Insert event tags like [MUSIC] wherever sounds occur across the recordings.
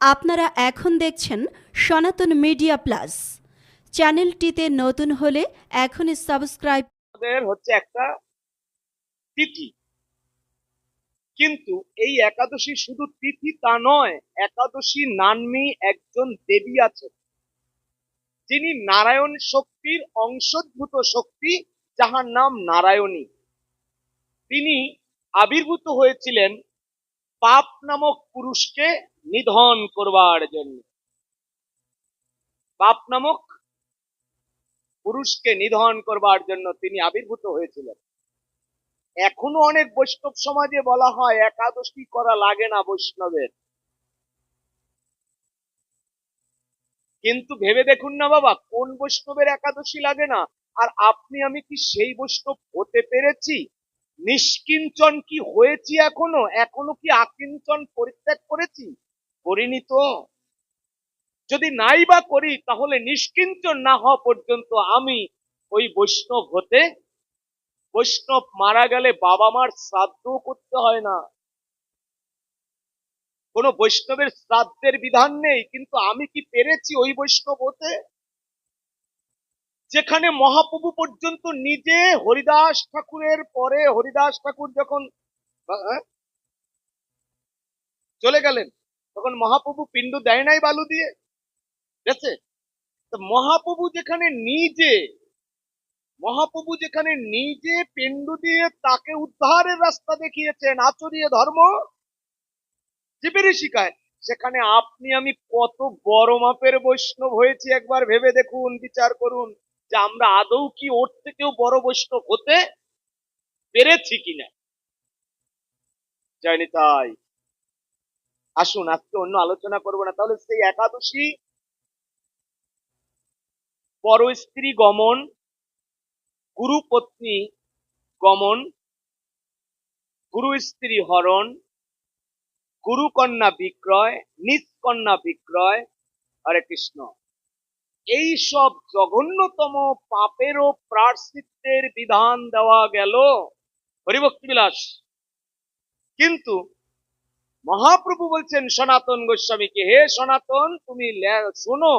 আপনারা এখন দেখছেন সনাতন মিডিয়া প্লাস। চ্যানেলটিতে নতুন হলে এখনই সাবস্ক্রাইব। হচ্ছে একটা তিথি। কিন্তু এই একাদশী শুধু তিথি তা নয়, একাদশী নাম্নী একজন দেবী আছেন। যিনি নারায়ণ শক্তির অংশদ্ভূত শক্তি, যাহার নাম নারায়ণী। তিনি আবির্ভূত হয়েছিলেন পাপ নামক পুরুষকে নিধন করবার জন্য। পাপ নামক পুরুষকে নিধন করবার জন্য তিনি আবির্ভূত হয়েছিলেন। এখনও অনেক বৈষ্ণব সমাজে বলা হয়, একাদশী করা লাগে না বৈষ্ণবের। কিন্তু ভেবে দেখুন না বাবা, কোন বৈষ্ণবের একাদশী লাগে না? আর আপনি, আমি কি সেই বৈষ্ণব হতে পেরেছি? নিষ্কিঞ্চন কি হয়েছি এখনও? এখনও কি আকিঞ্চন পরিত্যাগ করেছি? করিনি তো যদি নাই বা করি তাহলে নিষ্কিঞ্চন না হওয়া পর্যন্ত আমি ওই বৈষ্ণব হতে বৈষ্ণব মারা গেলে বাবা মার শ্রাদ্ধ করতে হয় না। কোন বৈষ্ণবের শ্রাদ্ধের বিধান নেই কিন্তু আমি কি পেরেছি ওই বৈষ্ণব হতে? যেখানে মহাপ্রভু পর্যন্ত নিজে হরিদাস ঠাকুরের পরে হরিদাস ঠাকুর যখন আহ, চলে গেলেন তখন মহাপ্রভু পিণ্ড দেয় নাই বালু দিয়ে। গেছে? তো মহাপ্রভু যেখানে নিজে, মহাপ্রভু যেখানে নিজে পিণ্ড দিয়ে তাকে উদ্ধারের রাস্তা দেখিয়েছেন, আচরিয়ে ধর্ম। জীবেরই শিখায় সেখানে আপনি, আমি কত বড় মাপের বৈষ্ণব হয়েছি, একবার ভেবে দেখুন, বিচার করুন, যে আমরা আদৌ কি ওর থেকেও বড় বৈষ্ণব হতে পেরেছি কিনা। যায়নি তাই। আসুন, আজকে অন্য আলোচনা করব না। তাহলে সেই একাদশী, পর স্ত্রী গমন, গুরু পত্নী গমন, গুরু স্ত্রী হরণ, গুরু কন্যা বিক্রয় নিষ্কন্যা বিক্রয়, হরে কৃষ্ণ। এই সব জঘন্যতম পাপেরও প্রার্থিত্বের বিধান দেওয়া গেল হরিভক্তি বিলাস। কিন্তু মহাপ্রভু বলছেন, সনাতন গোস্বামীকে হে সনাতন, তুমি শোনো,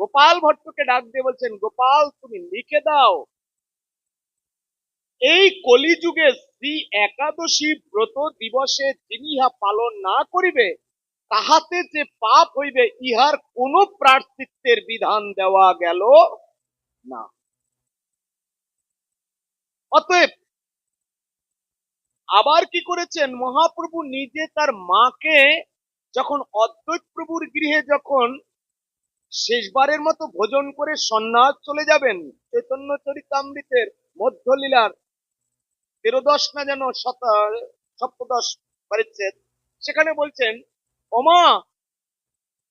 গোপাল ভট্টকে ডাক দিয়ে বলছেন, গোপাল, তুমি লিখে দাও। এই কলিযুগে শ্রী একাদশী ব্রত দিবসে যিনি ইহা পালন না করিবে, তাহাতে যে পাপ হইবে, ইহার কোন প্রার্থিত্বের বিধান দেওয়া গেল না। অতএব আবার কি করেছেন? মহাপ্রভু নিজে তার মাকে যখন অদ্বৈত প্রভুর গৃহে যখন শেষবারের মতো ভোজন করে সন্ন্যাস চলে যাবেন, চৈতন্য চরিতামৃতের মধ্যলীলার তেরোদশ না যেন সপ্তদশ পরিচ্ছেদ সেখানে বলছেন, ওমা,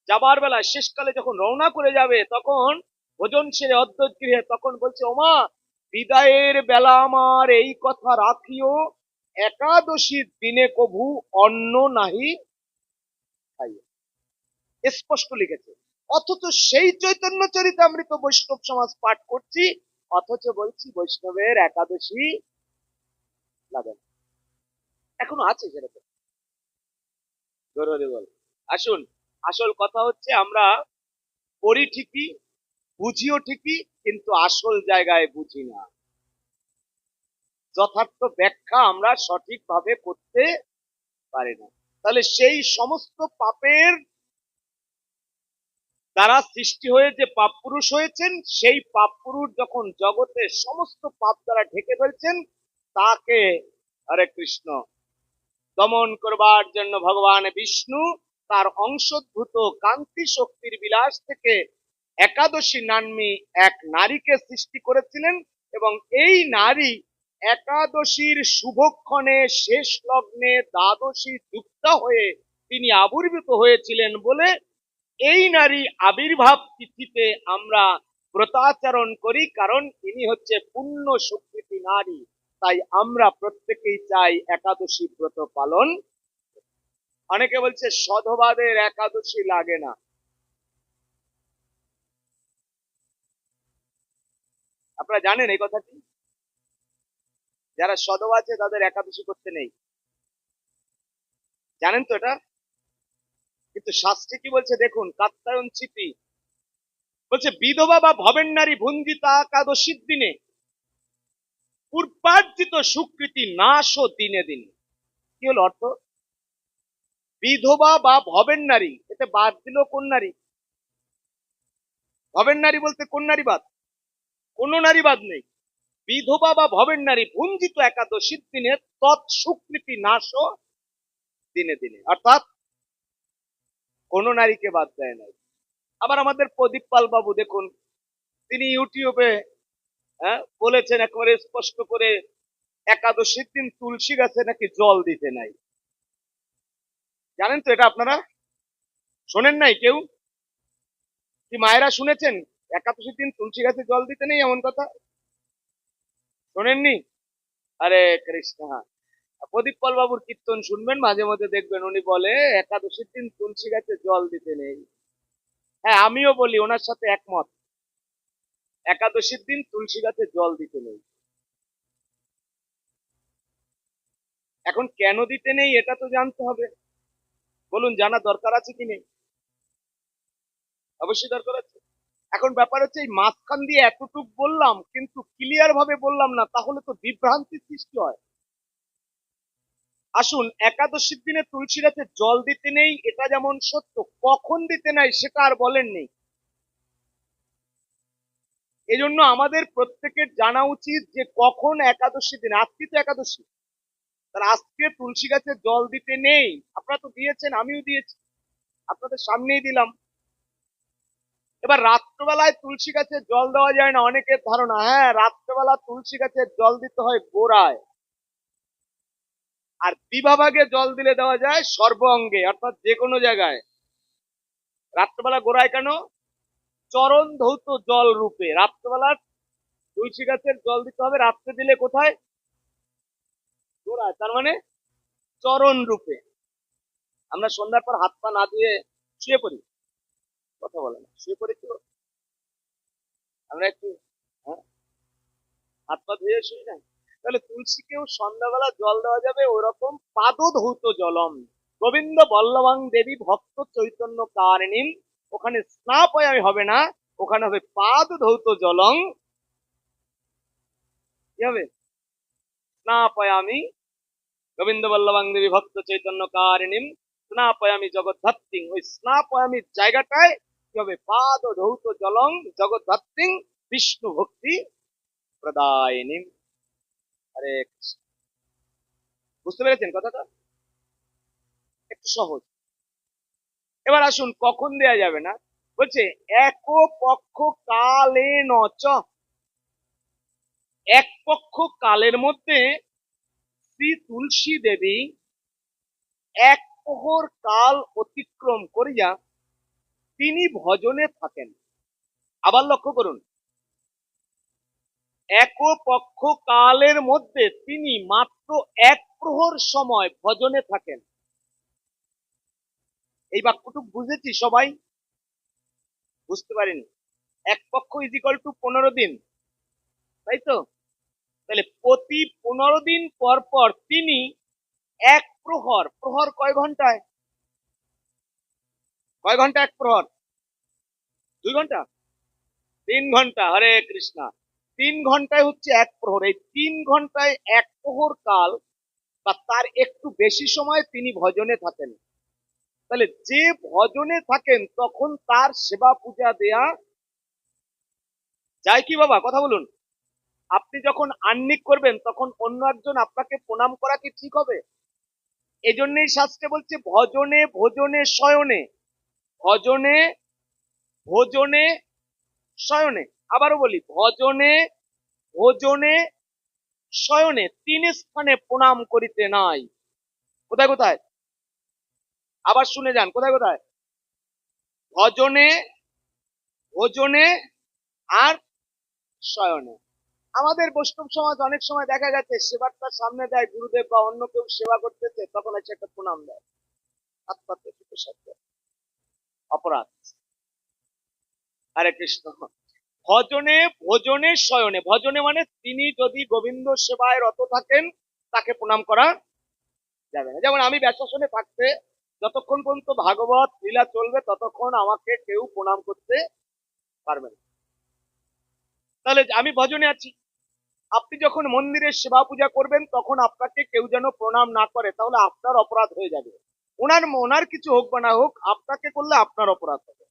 যাবার বেলা শেষকালে যখন রওনা করে যাবে, তখন ভোজন সেরে অদ্বৈত গৃহে, তখন বলছে, ওমা, বিদায়ের বেলা আমার এই কথা রাখিও একাদশীর দিনে কভু অন্ন নাহি স্পষ্ট লিখেছে। অথচ সেই চৈতন্য চরিতামৃত বৈষ্ণব সমাজ পাঠ করছি, অথচ বলছি বৈষ্ণবের একাদশী লাগে না। এখনও আছে সেরকম বল। আসুন, আসল কথা হচ্ছে আমরা পড়ি ঠিকই, বুঝিও ঠিকই, কিন্তু আসল জায়গায় বুঝি না। যথার্থ ব্যাখ্যা আমরা সঠিকভাবে করতে পারি না। তাহলে সেই সমস্ত পাপের দ্বারা সৃষ্টি হয়ে যে পাপ পুরুষ হয়েছেন, সেই পাপ পুরুষ যখন জগতে সমস্ত পাপ দ্বারা ঢেকে ফেলছেন, তাকে হরে কৃষ্ণ, দমন করবার জন্য ভগবান বিষ্ণু তার অংশদ্ভূত কান্তি শক্তির বিলাস থেকে একাদশী নাম্নী এক নারীকে সৃষ্টি করেছিলেন এবং এই নারী একাদশীর শুভক্ষণে শেষ লগ্নে দ্বাদশী যুক্ত হয়ে তিনি আবির্ভূত হয়েছিলেন বলে এই নারী আবির্ভাব তিথিতে আমরা ব্রতাচরণ করি, কারণ তিনি হচ্ছে পূর্ণ সুকৃতি নারী। তাই আমরা প্রত্যেকেই চাই একাদশী ব্রত পালন। অনেকে বলছে, সধবাদের একাদশী লাগে না। আপনারা জানেন এই কথাটি? যারা সদবা আছে, তাদের একাদশী করতে নেই। জানেন তো এটা? কিন্তু শাস্ত্রে কি বলছে? দেখুন, কাত্তায়ন চিতি বলছে, বিধবা বা ভবেন নারী ভুঞ্জিতা একাদশীর দিনে পূর্বার্জিত সুকৃতি নাশ ও দিনে দিনে। কি হলো অর্থ? বিধবা বা ভবেন নারী, এতে বাদ দিল কোন নারী? ভবেন নারী বলতে কোন নারী বাদ? কোন নারী বাদ নেই। বিধবা বা ভবেন নারী ভুঞ্জিত একাদশীর দিনে তৎসুকৃতি নাশ দিনে দিনে। অর্থাৎ কোন নারীকে বাদ দেয় নাই। আবার আমাদের প্রদীপ পাল বাবু দেখুন তিনি ইউটিউবে হ্যাঁ, বলেছেন একেবারে স্পষ্ট করে একাদশীর দিন তুলসী গাছে নাকি জল দিতে নাই। জানেন তো এটা আপনারা? শোনেন নাই কেউ? কি মায়েরা শুনেছেন? একাদশীর দিন তুলসী গাছে জল দিতে নেই এমন কথা? শোনেননি? আরে কৃষ্ণ। প্রদীপ পাল বাবুর কীর্তন শুনবেন, মাঝে মাঝে দেখবেন উনি বলে, একাদশীর দিন তুলসী গাছে জল দিতে নেই। হ্যাঁ আমিও বলি, ওনার সাথে একমত। একাদশীর দিন তুলসী গাছে জল দিতে নেই। এখন কেন দিতে নেই, এটা তো জানতে হবে। বলুন, জানা দরকার আছে কি নেই? অবশ্যই দরকার আছে। এখন ব্যাপার হচ্ছে এই মাঝখান দিয়ে এতটুক বললাম, কিন্তু ক্লিয়ার ভাবে বললাম না, তাহলে তো বিভ্রান্তির সৃষ্টি হয়। আসুন, একাদশীর দিনে তুলসী গাছে জল দিতে নেই, এটা যেমন সত্য, কখন দিতে নাই সেটা আর বলেন নেই। এজন্য আমাদের প্রত্যেকের জানা উচিত যে কখন একাদশী দিন, আজকে তো একাদশী। তার আজকে তুলসী গাছে জল দিতে নেই, আপনারা তো দিয়েছেন, আমিও দিয়েছি। আপনাদের সামনেই দিলাম। এবার রাত্রবেলায় তুলসী গাছে জল দেওয়া যায় না, অনেকের ধারণা। হ্যাঁ রাত্রবেলা তুলসী গাছে জল দিতে হয় গোড়ায়। আর বিভাভাগে জল দিলে দেওয়া যায় সর্ব অঙ্গে, অর্থাৎ যে কোনো জায়গায়। রাত্রবেলা গোড়ায় কেন? চরণ ধৌত জল রূপে। রাত্রবেলা তুলসী গাছের জল দিতে হবে, রাত্রে দিলে কোথায়? গোড়ায়। তার মানে চরণ রূপে। আমরা সন্ধ্যার পর হাত পা না দিয়ে শুয়ে পড়ি। কথা বলে না। শুয়ে পড়ি তো আমরা একটু হ্যাঁ? হাত পা ধুয়ে শুই না? তাহলে তুলসীকেও সন্ধ্যাবেলা জল দেওয়া যাবে ওরকম পাদধৌত জলম। গোবিন্দ বল্লভাং দেবী ভক্ত চৈতন্য কারিণীম, ওখানে স্নাপয়ামি হবে না, ওখানে হবে পাদ ধৌত জলং। কি হবে? স্নাপয়ামি গোবিন্দ বল্লভাং দেবী ভক্ত চৈতন্য কারিণীম স্নাপয়ামি জগদ্ধাত্রিং, ওই স্নাপয়ামির জায়গাটায় কি হবে পাদ ধৌত জলং জগদ্ধাত্রিং বিষ্ণু ভক্তি প্রদায়িনীম হরে কৃষ্ণ বুঝতে পেরেছেন কথাটা একটু সহজ এবার আসুন কখন দেয়া যাবে না বলছে এক পক্ষ কালে নচ এক পক্ষ কালের মধ্যে শ্রী তুলসী দেবী এক প্রহর কাল অতিক্রম করিয়া তিনি ভজনে থাকেন। আবার লক্ষ্য করুন। এক পক্ষ কালের মধ্যে তিনি মাত্র এক প্রহর সময় ভজনে থাকেন। এই বাক্যটুকু বুঝেছি সবাই? বুঝতে পারিনি। এক পক্ষ ইজিকল টু পনেরো দিন। তাই তো? তাহলে প্রতি পনেরো দিন পর পর তিনি এক প্রহর। প্রহর কয় ঘন্টায়? কয় ঘণ্টা এক প্রহর? দুই ঘণ্টা? তিন ঘণ্টা, হরে কৃষ্ণা। তিন ঘন্টায় হচ্ছে এক প্রহর। এই তিন ঘন্টায় এক প্রহর কাল বা তার একটু বেশি সময় তিনি ভজনে থাকেন। তাহলে যে ভজনে থাকেন, তখন তার সেবা পূজা দেয়া যায় কি বাবা? কথা বলুন। আপনি যখন আন্নিক করবেন, তখন অন্য একজন আপনাকে প্রণাম করা কি ঠিক হবে? এই জন্যই শাস্ত্রে বলছে, ভজনে, ভোজনে, শয়নে। ভজনে, ভোজনে, শয়নে। আবারও বলি, ভজনে, ভোজনে, শয়নে তিন স্থানে প্রণাম করিতে নাই। কোথায় কোথায়? আবার শুনে যান, কোথায় কোথায়? ভজনে, ভোজনে আর শয়নে। আমাদের বৈষ্ণব সমাজ অনেক সময় দেখা গেছে, সেবারটা সামনে দেয়, গুরুদেব বা অন্য কেউ সেবা করতেছে, তখন এসে একটা প্রণাম দেয়। হাত পাতে। অপরাধ। হরে কৃষ্ণ। ভজনে, ভোজনে, শয়নে। ভজনে মানে তিনি যদি গোবিন্দ সেবায় রত থাকেন, তাকে প্রণাম করা যাবে না। যেমন আমি ব্যবসাসনে থাকতে, যতক্ষণ পর্যন্ত ভাগবত লীলা চলবে, ততক্ষণ আমাকে কেউ প্রণাম করতে পারবে না। তাহলে আমি ভজনে আছি। আপনি যখন মন্দিরে সেবা পূজা করবেন, তখন আপনাকে কেউ যেন প্রণাম না করে, তাহলে আপনার অপরাধ হয়ে যাবে। ওনার ওনার কিছু হোক বা না হোক, আপনাকে করলে আপনার অপরাধ হবে।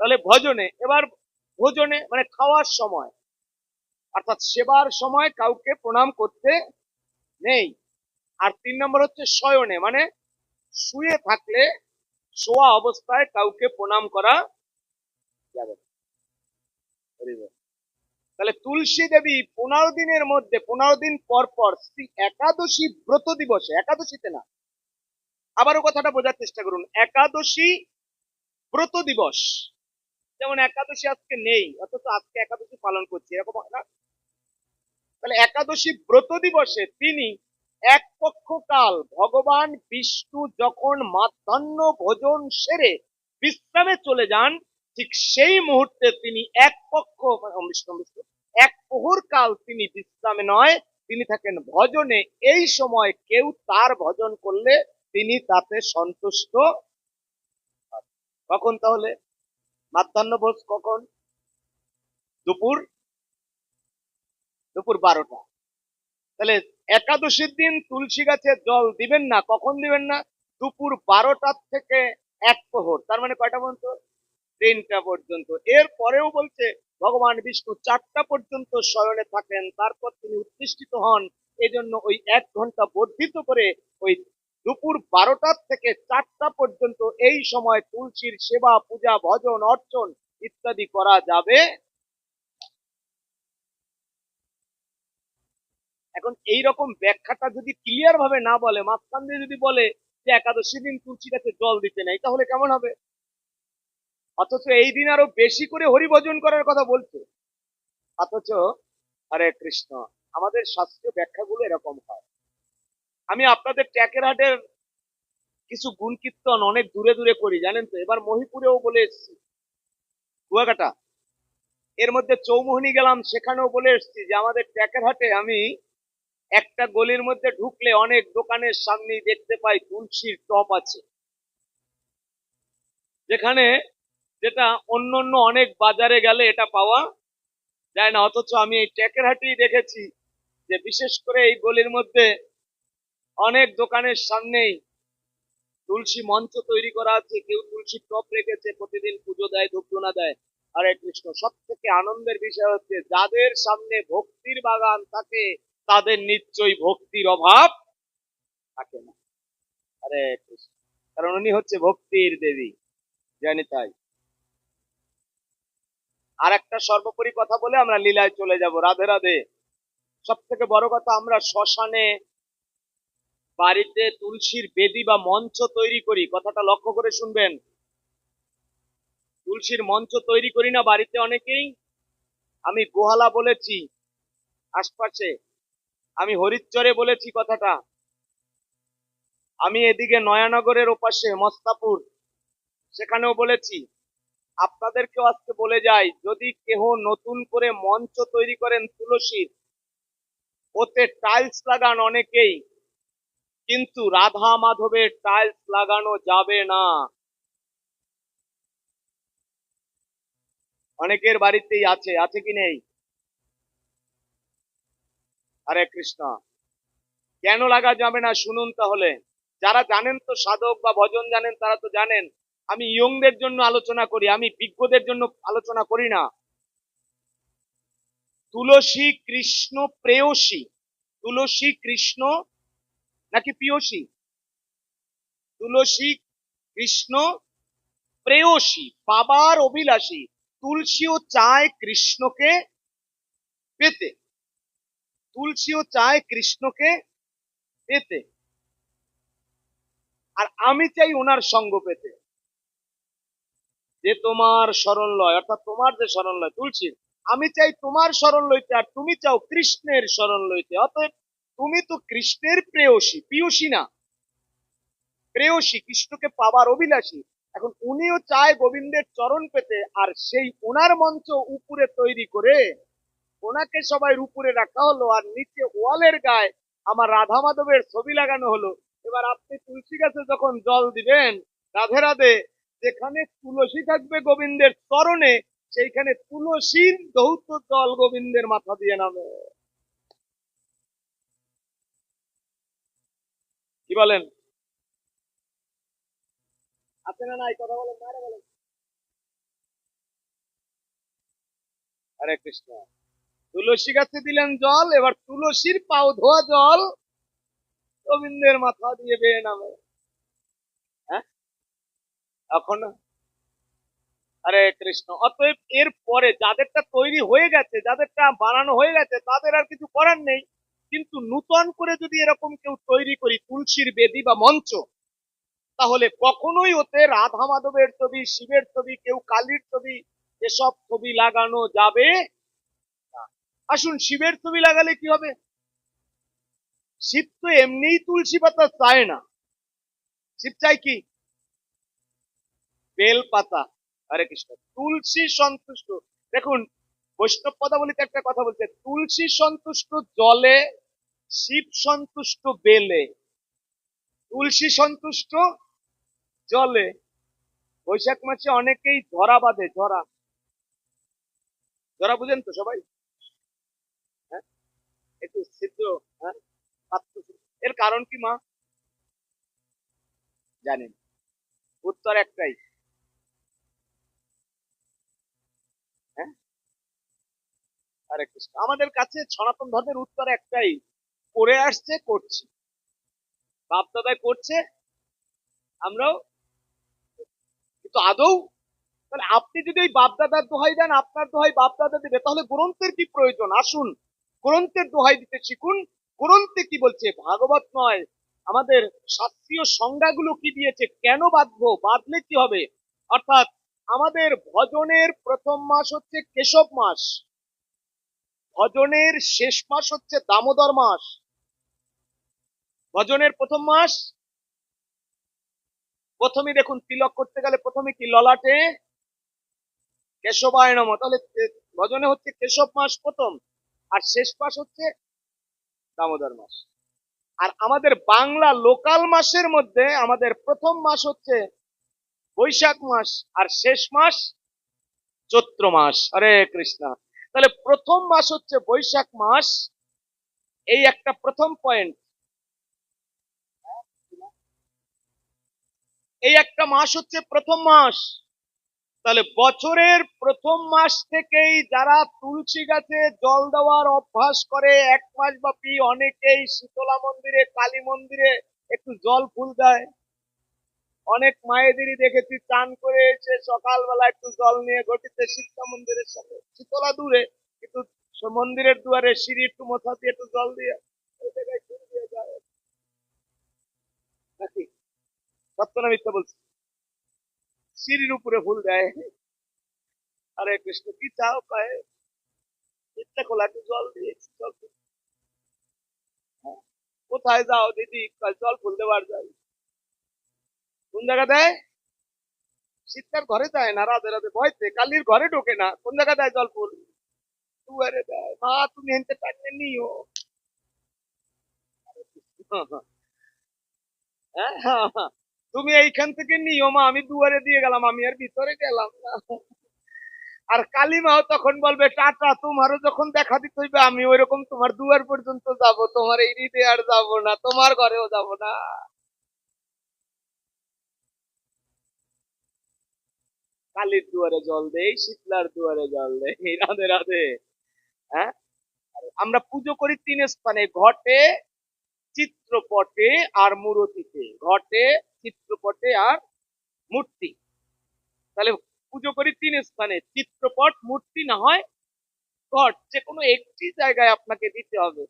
তাহলে ভজনে, এবার ভোজনে মানে খাওয়ার সময়, অর্থাৎ সেবার সময় কাউকে প্রণাম করতে নেই। আর তিন নম্বর হচ্ছে শয়নে মানে শুয়ে থাকলে শোয়া অবস্থায় কাউকে প্রণাম করা যাবে। তাহলে তুলসী দেবী পনেরো দিনের মধ্যে, পনেরো দিন পর পর একাদশী ব্রত দিবসে, একাদশীতে না আবারও কথাটা বোঝার চেষ্টা করুন। একাদশী ব্রত দিবস। যেমন একাদশী আজকে নেই অথচ আজকে একাদশী পালন করছি এরকম না? তাহলে একাদশী ব্রত দিবসে তিনি এক পক্ষ কাল ভগবান বিষ্ণু যখন মাধ্যাহ্ন ভোজন সেরে বিশ্রামে চলে যান ঠিক সেই মুহূর্তে তিনি এক পক্ষ বিষ্ণু, এক প্রহর কাল তিনি বিশ্রামে নয় তিনি থাকেন ভজনে। এই সময় কেউ তার ভজন করলে তিনি তাতে সন্তুষ্ট কখন তাহলে? মাধ্যাহ্ন ভোজ কখন? দুপুর? দুপুর বারোটা। তাহলে একাদশীর দিন তুলসী গাছে জল দিবেন না? কখন দিবেন না? দুপুর বারোটার থেকে এক প্রহর। তার মানে কয়টা পর্যন্ত? তিনটা পর্যন্ত। এর পরেও বলছে, ভগবান বিষ্ণু চারটা পর্যন্ত শয়নে থাকেন, তারপর তিনি উৎকৃষ্টিত হন। এজন্য ওই এক ঘণ্টা বর্ধিত করে ওই দুপুর বারোটার থেকে চারটা পর্যন্ত এই সময় তুলসীর সেবা, পূজা, ভজন, অর্চন ইত্যাদি করা যাবে। এখন এই রকম ব্যাখ্যাটা যদি ক্লিয়ার ভাবে না বলে, মাঝখান দিয়ে যদি বলে যে একাদশী দিন তুলসী গাছে জল দিতে নেই, তাহলে কেমন হবে? অথচ এই দিন আরও বেশি করে হরিভজন করার কথা বলছে। অথচ হরে কৃষ্ণ, আমাদের শাস্ত্রীয় ব্যাখ্যাগুলো এরকম হয়। আমি আপনাদের ট্যাকের হাটের কিছু গুণ কীর্তন অনেক দূরে দূরে করি, জানেন তো? এবার মহিপুরেও বলে এসছি। কুয়াকাটা। এর মধ্যে চৌমোহনী গেলাম, সেখানেও বলে এসছি যে আমাদের ট্যাকের হাটে আমি একটা গলির মধ্যে ঢুকলে অনেক দোকানের সামনেই দেখতে পাই তুলসীর টপ আছে। যেখানে যেটা অন্য অন্য অনেক বাজারে গেলে এটা পাওয়া যায় না। অথচ আমি এই ট্যাকের হাটেই দেখেছি যে বিশেষ করে এই গলির মধ্যে অনেক দোকানের সামনেই তুলসী মঞ্চ তৈরি করা আছে। কেউ তুলসী টপ রেখেছে, প্রতিদিন পুজো দেয়, ধূপধুনা দেয়। হরে কৃষ্ণ। সব থেকে আনন্দের বিষয় হচ্ছে, যাদের সামনে ভক্তির বাগান থাকে, তাদের নিশ্চয়ই ভক্তির অভাব থাকে না। হরে কৃষ্ণ। কারণ উনি হচ্ছে ভক্তির দেবী, জানি তাই। আর একটা সর্বোপরি কথা বলে আমরা লীলায় চলে যাব, রাধে রাধে। সব থেকে বড় কথা, আমরা শ্মশানে বাড়িতে তুলসীর বেদি বা মঞ্চ তৈরি করি। কথাটা লক্ষ্য করে শুনবেন। তুলসীর মঞ্চ তৈরি করি না বাড়িতে অনেকেই। আমি গোহালা বলেছি আশপাশে। আমি হরিচ্চরে বলেছি কথাটা। আমি এদিকে নয়ানগরের ওপাশে মস্তাপুর। সেখানেও বলেছি, আপনাদেরকেও আজকে বলে যাই, যদি কেহ নতুন করে মঞ্চ তৈরি করেন তুলসীর, ওতে টাইলস লাগান অনেকেই। কিন্তু রাধা মাধবের টাইলস লাগানো যাবে না। অনেকের বাড়িতেই আছে আছে কি নেই? হরে কৃষ্ণ। কেন লাগা যাবে না শুনুন তাহলে। যারা জানেন তো সাধক বা ভজন জানেন, তারা তো জানেন। আমি ইয়ংদের জন্য আলোচনা করি, আমি বিজ্ঞদের জন্য আলোচনা করি না। তুলসী কৃষ্ণ প্রেয়সী। তুলসী কৃষ্ণ নাকি পিয়সী তুলসী, কৃষ্ণ, প্রেয়সী, বাবার অভিলাষী তুলসীও চায় কৃষ্ণকে পেতে। তুলসীও চায় কৃষ্ণকে পেতে। আর আমি চাই ওনার সঙ্গ পেতে। যে তোমার শরণ লয় অর্থাৎ তোমার যে শরণ লয় তুলসীর আমি চাই তোমার শরণ লইতে আর তুমি চাও কৃষ্ণের শরণ লইতে অতএব তুমি তো কৃষ্ণের প্রেয়সী পিয়সী না। প্রেয়সী, কৃষ্ণকে পাবার অভিলাষী। এখন উনিও চায় গোবিন্দের চরণ পেতে, আর সেই ওনার মঞ্চ উপরে তৈরি করে ওনাকে সবাই উপরে রাখা হলো, আর নিচে ওয়ালের গায়ে আমার রাধা মাধবের ছবি লাগানো হলো। এবার আপনি তুলসী গাছে যখন জল দিবেন, রাধে রাধে, যেখানে তুলসী থাকবে গোবিন্দের চরণে, সেইখানে তুলসীর দৌত জল গোবিন্দের মাথা দিয়ে নামে। কি বলেন? আছে নাই কথা বলেন না বলেন। হরে কৃষ্ণ। তুলসী গাছে দিলেন জল এবার তুলসীর পাও ধোয়া জল। গোবিন্দের মাথা দিয়ে বেয়ে নামে। হ্যাঁ? এখন? আরে কৃষ্ণ। অতএব এর পরে যাদেরটা তৈরি হয়ে গেছে যাদেরটা বানানো হয়ে গেছে তাদের আর কিছু করার নেই। কিন্তু নূতন করে যদি এরকম কেউ তৈরি করি, তুলসীর বেদি বা মঞ্চ, তাহলে কখনোই ওতে রাধা মাধবের ছবি, শিবের ছবি, কেউ কালীর ছবি, এসব ছবি লাগানো যাবে আসুন, শিবের ছবি লাগালে কি হবে? শিব তো এমনিই তুলসী পাতা চায় না। শিব চাই কি? বেল পাতা। হরে কৃষ্ণ, তুলসী সন্তুষ্ট। দেখুন বৈষ্ণব পদাবলিতে একটা কথা বলছে, তুলসী সন্তুষ্ট জলে, শিব সন্তুষ্ট বেলে। তুলসী সন্তুষ্ট জলে। বৈশাখ মাসে অনেকেই ধরা বাঁধে ধরা ধরা বুঝেন তো সবাই? হ্যাঁ? একটু হ্যাঁ? সিদ্ধ। এর কারণ কি মা? জানেন। উত্তর একটাই আরে কৃষ্ণ আমাদের কাছে সনাতন ধর্মের উত্তর একটাই করে আসছে, করছি। বাপ দাদাই করছে, আমরাও কিন্তু আদৌ? তাহলে আপনি যদি ওই বাপ দাদার দোহাই দেন, আপনার দোহাই বাপ দাদা দেবে, তাহলে গ্রন্থের কি প্রয়োজন? আসুন, গ্রন্থের দোহাই দিতে শিখুন। গ্রন্থে কি বলছে? ভাগবত নয়। আমাদের শাস্ত্রীয় সংজ্ঞাগুলো কি দিয়েছে? কেন বাঁধবো? বাঁধলে কি হবে? অর্থাৎ আমাদের ভজনের প্রথম মাস হচ্ছে কেশব মাস। ভজনের শেষ মাস হচ্ছে দামোদর মাস। ভজনের প্রথম মাস, প্রথমে দেখুন তিলক করতে গেলে প্রথমে কি ললাটে? কেশবায় তাহলে ভজনে হচ্ছে কেশব মাস প্রথম, আর শেষ মাস হচ্ছে দামোদর মাস। আর আমাদের বাংলা লোকাল মাসের মধ্যে আমাদের প্রথম মাস হচ্ছে বৈশাখ মাস, আর শেষ মাস চৈত্র মাস। হরে কৃষ্ণ। তাহলে প্রথম মাস হচ্ছে বৈশাখ মাস। এই একটা প্রথম পয়েন্ট এই একটা মাস হচ্ছে প্রথম মাস। তাহলে বছরের প্রথম মাস থেকেই যারা তুলসী গাছে জল দেওয়ার অভ্যাস করে, এক মাস ব্যাপী অনেকেই শীতলা মন্দিরে, কালী মন্দিরে একটু জল ফুল দেয়। অনেক মায়েদেরই দেখেছি, চান করে এসে সকালবেলা একটু জল নিয়ে ঘটিতে শীতলা মন্দিরের সাথে। শীতলা দূরে, কিন্তু মন্দিরের দুয়ারে সিঁড়ি একটু মোছা দিয়ে একটু জল দিয়ে যায়। হ্যাঁ। কোথায় যাও দিদি? জল ফুল দেওয়ার যাই কোন জায়গা দেয়? শীতকার ঘরে যায় না, রাধে রাধে ভয়তে কালির ঘরে ঢোকে না। কোন জায়গা দেয় জল ফুল দুয়ারে দেয়। মা, তুমি হেনতে নিও। [LAUGHS] তুমি এইখান থেকে নিও, মা, আমি দুয়ারে দিয়ে গেলাম, আমি আর ভিতরে গেলাম আর কালিমাও তখন বলবে টাটা তোমারও যখন দেখা দিতে হইবে, আমি ওইরকম তোমার দুয়ার পর্যন্ত যাব, তোমার এই হৃদে আর যাব না, তোমার ঘরেও যাব না। কালীর দুয়ারে জল দেই, শীতলার দুয়ারে জল দেই। রাধে রাধে। হ্যাঁ? আমরা পুজো করি তিন স্থানে, ঘটে, চিত্রপটে আর মূরতিতে। ঘটে, চিত্রপটে আর মূর্তি। তাহলে পুজো করি তিন স্থানে, চিত্রপট, মূর্তি না হয় ঘট। যে কোনো একটি জায়গায় আপনাকে দিতে হবে।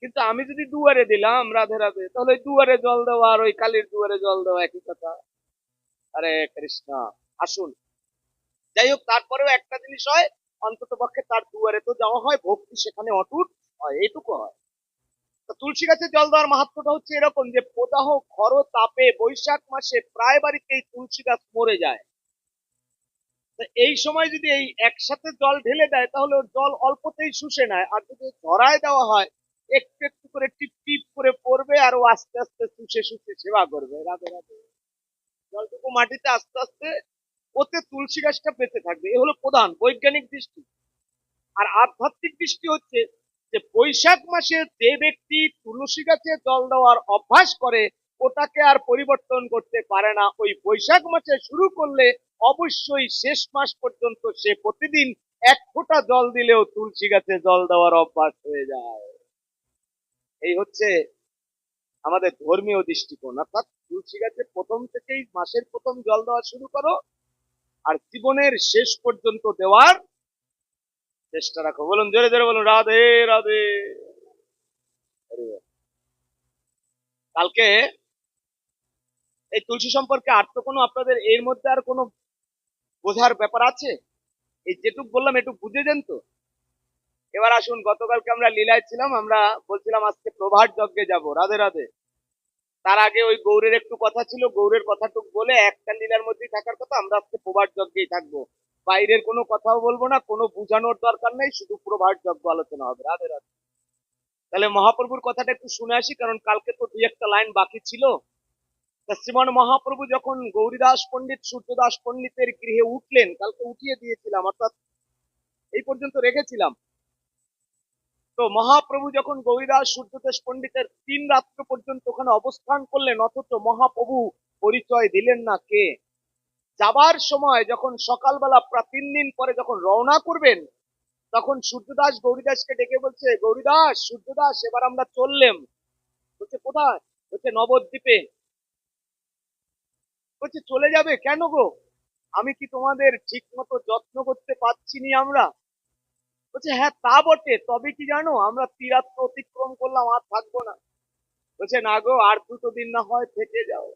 কিন্তু আমি যদি দুয়ারে দিলাম, রাধে রাধে, তাহলে দুয়ারে জল দেওয়া আর ওই কালীর দুয়ারে জল দেওয়া একই কথা। আরে কৃষ্ণ, আসুন। যাই হোক, তারপরেও একটা জিনিস হয়, অন্তত পক্ষে তার দুয়ারে তো যাওয়া হয়, ভক্তি সেখানে অটুট হয়, এইটুকু হয়। তুলসী গাছে জল দেওয়ার মাহাত্মটা হচ্ছে এরকম যে, প্রদাহ, খর, তাপে বৈশাখ মাসে প্রায় বাড়িতেই তুলসী গাছ মরে যায়। এই সময় যদি এই একসাথে জল ঢেলে দেয়, তাহলে জল অল্পতেই শুষে নেয়, আর যদি ধরায় দেওয়া হয়, একটু একটু করে টিপ টিপ করে পড়বে, আর ও আস্তে আস্তে শুষে শুষে সেবা করবে। রাধে রাধে। জলটুকু মাটিতে আস্তে আস্তে ওতে তুলসী গাছটা বেঁচে থাকবে। এ হলো প্রধান বৈজ্ঞানিক দৃষ্টি। আর আধ্যাত্মিক দৃষ্টি হচ্ছে যে বৈশাখ মাসে যে ব্যক্তি তুলসী গাছে জল দেওয়ার অভ্যাস করে, ওটাকে আর পরিবর্তন করতে পারে না। ওই বৈশাখ মাসে শুরু করলে অবশ্যই শেষ মাস পর্যন্ত সে প্রতিদিন এক ফোঁটা জল দিলেও তুলসী গাছে জল দেওয়ার অভ্যাস হয়ে যায়। এই হচ্ছে আমাদের ধর্মীয় দৃষ্টিকোণ। অর্থাৎ তুলসী গাছে প্রথম থেকেই মাসের প্রথম জল দেওয়া শুরু করো আর জীবনের শেষ পর্যন্ত দেওয়ার চেষ্টা রাখো। বলুন, জোরে জোরে বলুন, রাধে রাধে। কালকে এই তুলসী সম্পর্কে আর তো কোনো আপনাদের এর মধ্যে আর কোনো বোঝার ব্যাপার আছে? এই যেটুক বললাম একটু বুঝেছেন তো। এবার আসুন, গতকালকে আমরা লীলায় ছিলাম, আমরা বলছিলাম আজকে প্রভাত যজ্ঞে যাব। রাধে রাধে। তার আগে ওই গৌরের একটু কথা ছিল, গৌরের কথাটুক বলে একটা লীলার মধ্যেই থাকার কথা আমরা আজকে প্রভাত যজ্ঞেই থাকব। বাইরের কোনো কথাও বলব না, কোনো বুঝানোর দরকার নেই, শুধু প্রভাত যজ্ঞ আলোচনা হবে। রাধে রাধে। তাহলে মহাপ্রভুর কথাটা একটু শুনে আসি, কারণ কালকে তো দুই একটা লাইন বাকি ছিল। শ্রীমান মহাপ্রভু যখন গৌরীদাস পণ্ডিত, সূর্যদাস পণ্ডিতের গৃহে উঠলেন, কালকে উঠিয়ে দিয়েছিলাম, অর্থাৎ এই পর্যন্ত রেখেছিলাম তো মহাপ্রভু যখন গৌরীদাস সূর্যদাস পণ্ডিতের তিন রাত্র পর্যন্ত ওখানে অবস্থান করলেন, অথচ মহাপ্রভু পরিচয় দিলেন না কে? যাবার সময় যখন সকালবেলা প্রায় তিন দিন পরে যখন রওনা করবেন, তখন সূর্যদাস গৌরীদাসকে ডেকে বলছে, গৌরীদাস, সূর্যদাস, এবার আমরা চললেম। বলছে, কোথায়? বলছে, নবদ্বীপে। বলছে, চলে যাবে কেন গো? আমি কি তোমাদের ঠিক মতো যত্ন করতে পারছি নি আমরা? বলছে হ্যাঁ তা বটে তবে কি জানো, আমরা তীরাত্ম অতিক্রম করলাম, আর থাকব না। বলছে, না গো, আর দুটো দিন না হয় থেকে যাও।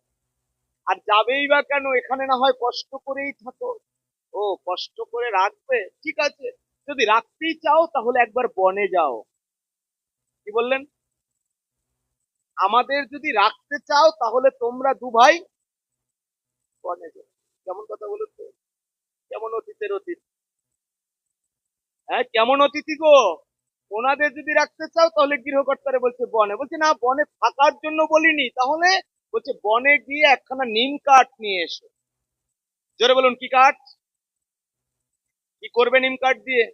আর যাবেই বা কেন, এখানে না হয় কষ্ট করেই থাকো। ও, কষ্ট করে রাখবে? ঠিক আছে, যদি রাখতেই চাও, তাহলে একবার বনে যাও। কি বললেন? আমাদের যদি রাখতে চাও, তাহলে তোমরা দু ভাই বনে যাও। কেমন কথা বলো তো? কেমন অতীতের অতীত? হ্যাঁ কেমন অতিথি গো? ওনাদের যদি রাখতে চাও, তাহলে গৃহকর্তারে বলছে বনে। বলছে, না, বনে থাকার জন্য বলিনি। তাহলে, বলছে, বনে গিয়ে একখানা নিম কাঠ নিয়ে এসো। জোরে বলুন, কি কাঠ? কি করবে নিম কাঠ দিয়ে?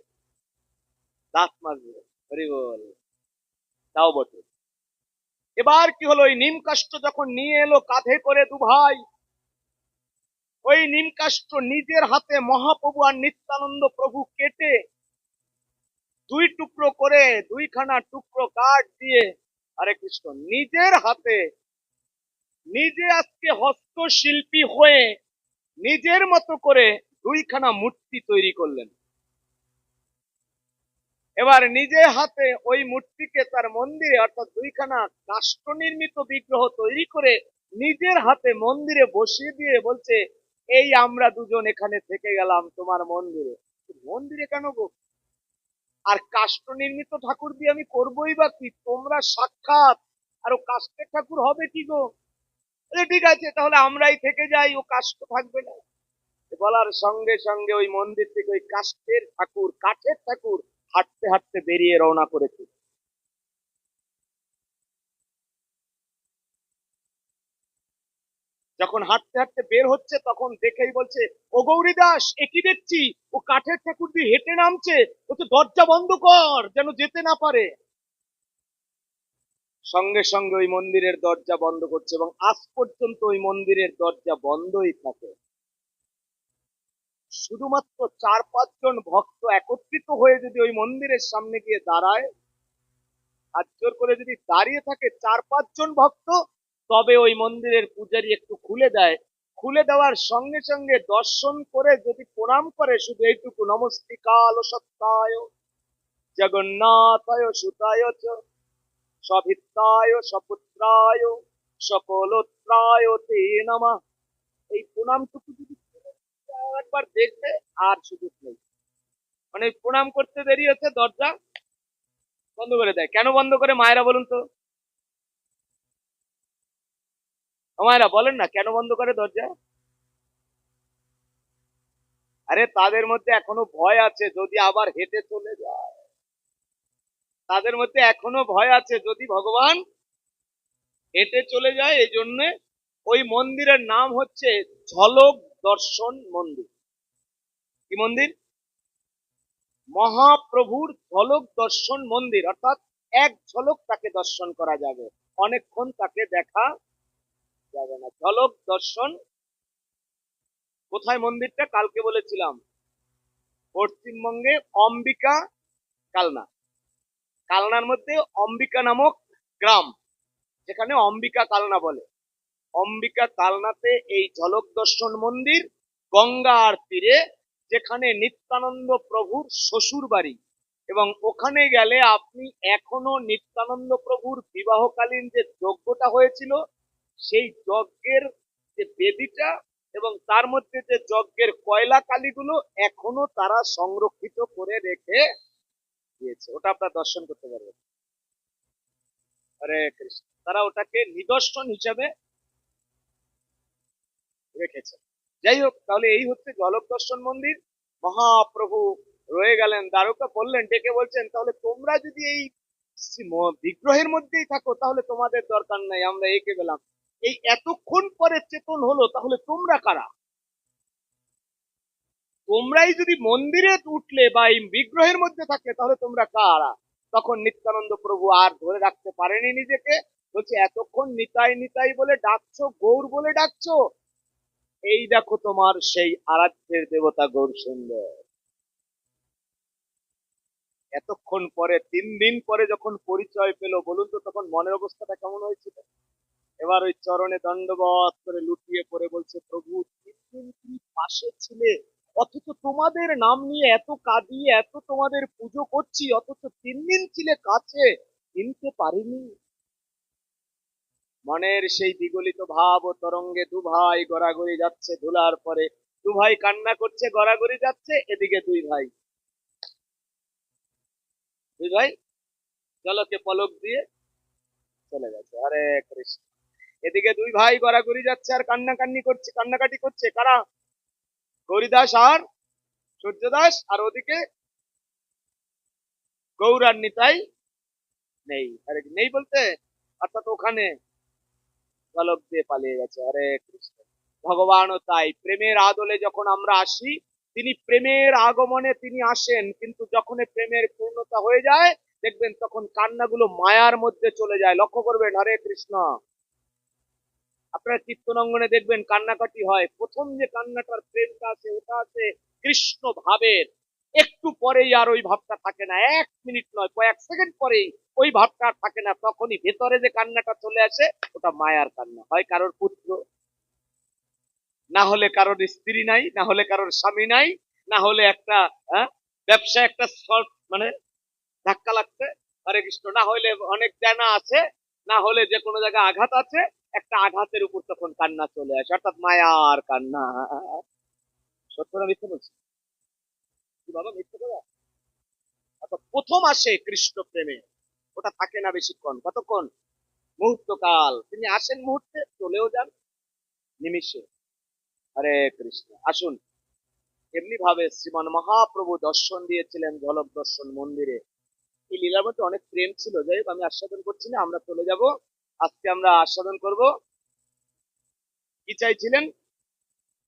দাঁত মাজবে। হরি বল। তাও বটে। এবার কি হলো? ওই নিম কাষ্ঠ যখন নিয়ে এলো কাঁধে করে দু ভাই, ওই নিম কাষ্ঠ নিজের হাতে মহাপ্রভু আর নিত্যানন্দ প্রভু কেটে দুই টুকরো করে দুইখানা টুকরো কাঠ দিয়ে, আরে কৃষ্ণ, নিজের হাতে নিজে আজকে হস্তশিল্পী হয়ে নিজের মতো করে দুইখানা মূর্তি তৈরি করলেন। এবার নিজে হাতে ওই মূর্তিকে তার মন্দিরে, অর্থাৎ দুইখানা কাষ্ঠ নির্মিত বিগ্রহ তৈরি করে নিজের হাতে মন্দিরে বসিয়ে দিয়ে বলছে, এই আমরা দুজন এখানে থেকে গেলাম তোমার মন্দিরে। মন্দিরে কেন গো? আর কাষ্ঠ নির্মিত ঠাকুর দিয়ে আমি করবোই বা কি? তোমরা সাক্ষাৎ। আর ও কাষ্টের ঠাকুর হবে কি গো? ঠিক আছে, তাহলে আমরাই থেকে যাই, ও কাষ্ট থাকবে না। বলার সঙ্গে সঙ্গে ওই মন্দির থেকে ওই কাষ্ঠের ঠাকুর, কাঠের ঠাকুর হাঁটতে হাঁটতে বেরিয়ে রওনা করেছে। যখন হাঁটতে হাঁটতে বের হচ্ছে, তখন দেখেই বলছে, ও গৌরী দাস একই দেখছি? ও কাঠের ঠাকুর দিয়ে হেঁটে নামছে। ও তো দরজা বন্ধ কর, যেন যেতে না পারে। সঙ্গে সঙ্গে ওই মন্দিরের দরজা বন্ধ করছে এবং আজ পর্যন্ত ওই মন্দিরের দরজা বন্ধই থাকে। শুধুমাত্র চার পাঁচজন ভক্ত একত্রিত হয়ে যদি ওই মন্দিরের সামনে গিয়ে দাঁড়ায়, আর জোর করে যদি দাঁড়িয়ে থাকে চার পাঁচজন ভক্ত তবে ওই মন্দিরের পূজারি একটু খুলে দেয়। খুলে দেওয়ার সঙ্গে সঙ্গে দর্শন করে যদি প্রণাম করে, শুধু এইটুকু, নমস্তিকাল সত্তায়, জগন্নাথায় সুতায় সভিত্তায় সপুত্রায়, সকলোত্রায় তে নমঃ। এই প্রণামটুকু যদি একবার দেখবে, আর সুযোগ নেই। মানে প্রণাম করতে দেরি হচ্ছে, দরজা বন্ধ করে দেয়। কেন বন্ধ করে, মায়েরা বলুন তো? ও মায়েরা বলেন না, কেন বন্ধ করে দরজা আরে তাদের মধ্যে এখনও ভয় আছে যদি আবার হেঁটে চলে যায়। তাদের মধ্যে এখনও ভয় আছে যদি ভগবান হেঁটে চলে যায়, এই জন্য ওই মন্দিরের নাম হচ্ছে ঝলক দর্শন মন্দির। কি মন্দির? মহাপ্রভুর ঝলক দর্শন মন্দির, অর্থাৎ এক ঝলক তাকে দর্শন করা যাবে। অনেকক্ষণ তাকে দেখা যাবে না। ঝলক দর্শন। কোথায় মন্দিরটা? কালকে বলেছিলাম। পশ্চিমবঙ্গে অম্বিকা কালনা। কালনার মধ্যে অম্বিকা নামক গ্রাম, যেখানে অম্বিকা কালনা বলে। অম্বিকা কালনাতে এই ঝলক দর্শন মন্দির গঙ্গার তীরে যেখানে নিত্যানন্দ প্রভুর শ্বশুর বাড়ি। এবং ওখানে গেলে আপনি এখনও নিত্যানন্দ প্রভুর বিবাহকালীন যে যজ্ঞটা হয়েছিল সেই যজ্ঞের যে বেদিটা এবং তার মধ্যে যে যজ্ঞের কয়লা কালীগুলো এখনও তারা সংরক্ষিত করে রেখে দিয়েছে। ওটা আপনার দর্শন করতে পারবেন। হরে কৃষ্ণ। তারা ওটাকে নিদর্শন হিসাবে রেখেছে। যাই হোক, তাহলে এই হচ্ছে জলক দর্শন মন্দির। মহাপ্রভু রয়ে গেলেন, দ্বারকা বললেন, ডেকে বলছেন, তাহলে তোমরা যদি এই বিগ্রহের মধ্যেই থাকো, তাহলে তোমাদের দরকার নাই, আমরা একে গেলাম। এই এতক্ষণ পরে চেতন হলো, তাহলে তোমরা কারা? তোমরাই যদি মন্দিরে উঠলে বা এই বিগ্রহের মধ্যে থাকলে তাহলে তোমরা কারা? তখন নিত্যানন্দ প্রভু আর ধরে রাখতে পারেনি নিজেকে। বলছে, এতক্ষণ নিতাই নিতাই বলে ডাকছো, গৌর বলে ডাকছো? এই দেখো তোমার সেই আরাধ্যের দেবতা গৌর সুন্দর। এতক্ষণ পরে, তিন দিন পরে যখন পরিচয় পেল, বলুন তো তখন মনের অবস্থাটা কেমন হয়েছিল? এবার ওই চরণে দণ্ডবত করে লুটিয়ে পড়ে বলছে, প্রভু তিন পাশে ছিলে। অথচ তোমাদের নাম নিয়ে এত কাঁদি এত তোমাদের পুজো করছি, অথচ তিন দিন ছিলে কাছে, চিনতে পারিনি। মনের সেই বিগলিত ভাব ও তরঙ্গে দু ভাই গড়াগড়ি যাচ্ছে ধুলার পরে। দু ভাই কান্না করছে, গড়াগড়ি যাচ্ছে, এদিকে দুই ভাই। দুই ভাই জলকে পলক দিয়ে চলে গেছে। হরে কৃষ্ণ। এদিকে দুই ভাই গড়াগড়ি যাচ্ছে আর কান্নাকান্নি করছে, কান্নাকাটি করছে। কারা? গৌরীদাস আর সূর্যদাস আর ওদিকে গৌরার নিতাই নেই। আরে নেই বলতে? অর্থাৎ ওখানে ঝলক দিয়ে পালিয়ে গেছে। হরে কৃষ্ণ, ভগবানও তাই। প্রেমের আদলে যখন আমরা আসি, তিনি প্রেমের আগমনে তিনি আসেন, কিন্তু যখন প্রেমের পূর্ণতা হয়ে যায়, দেখবেন তখন কান্নাগুলো মায়ার মধ্যে চলে যায়। লক্ষ্য করবেন হরে কৃষ্ণ আপনারা চিত্তনঙ্গনে দেখবেন কান্নাকাটি হয়। প্রথম যে কান্নাটার প্রেমটা আছে, ওটা আছে কৃষ্ণ ভাবের। একটু পরেই আর ওই ভাবটা থাকে না। এক মিনিট নয়, কয়েক সেকেন্ড পরেই ওই ভাবটা আর থাকে না। তখনই ভেতরে যে কান্নাটা চলে আসে, ওটা মায়ার কান্না। হয় কারোর পুত্র, না হলে কারোর স্ত্রী নাই, না হলে কারোর স্বামী নাই, না হলে একটা ব্যবসা, একটা শর্ট মানে ধাক্কা লাগছে, হরে কৃষ্ণ। না হলে অনেক দেনা আছে, না হলে যে কোনো জায়গায় আঘাত আছে একটা আঘাতের উপর তখন কান্না চলে আসে, অর্থাৎ মায়ার কান্না। সত্য না মিথ্যে বলছি? বাবা, মিথ্যে কথা? প্রথম আসে কৃষ্ণ প্রেমে। ওটা থাকে না বেশিক্ষণ। কতক্ষণ? মুহূর্তকাল। তিনি আসেন মুহূর্তে, চলেও যান নিমিষে। হরে কৃষ্ণ। আসুন। এমনি ভাবে শ্রীমান মহাপ্রভু দর্শন দিয়েছিলেন ঝলক দর্শন মন্দিরে। এই লীলার মধ্যে অনেক প্রেম ছিল। যাই আমি আস্বাদন করছি না, আমরা চলে যাব। আজকে আমরা আস্বাদন করব। কি চাইছিলেন?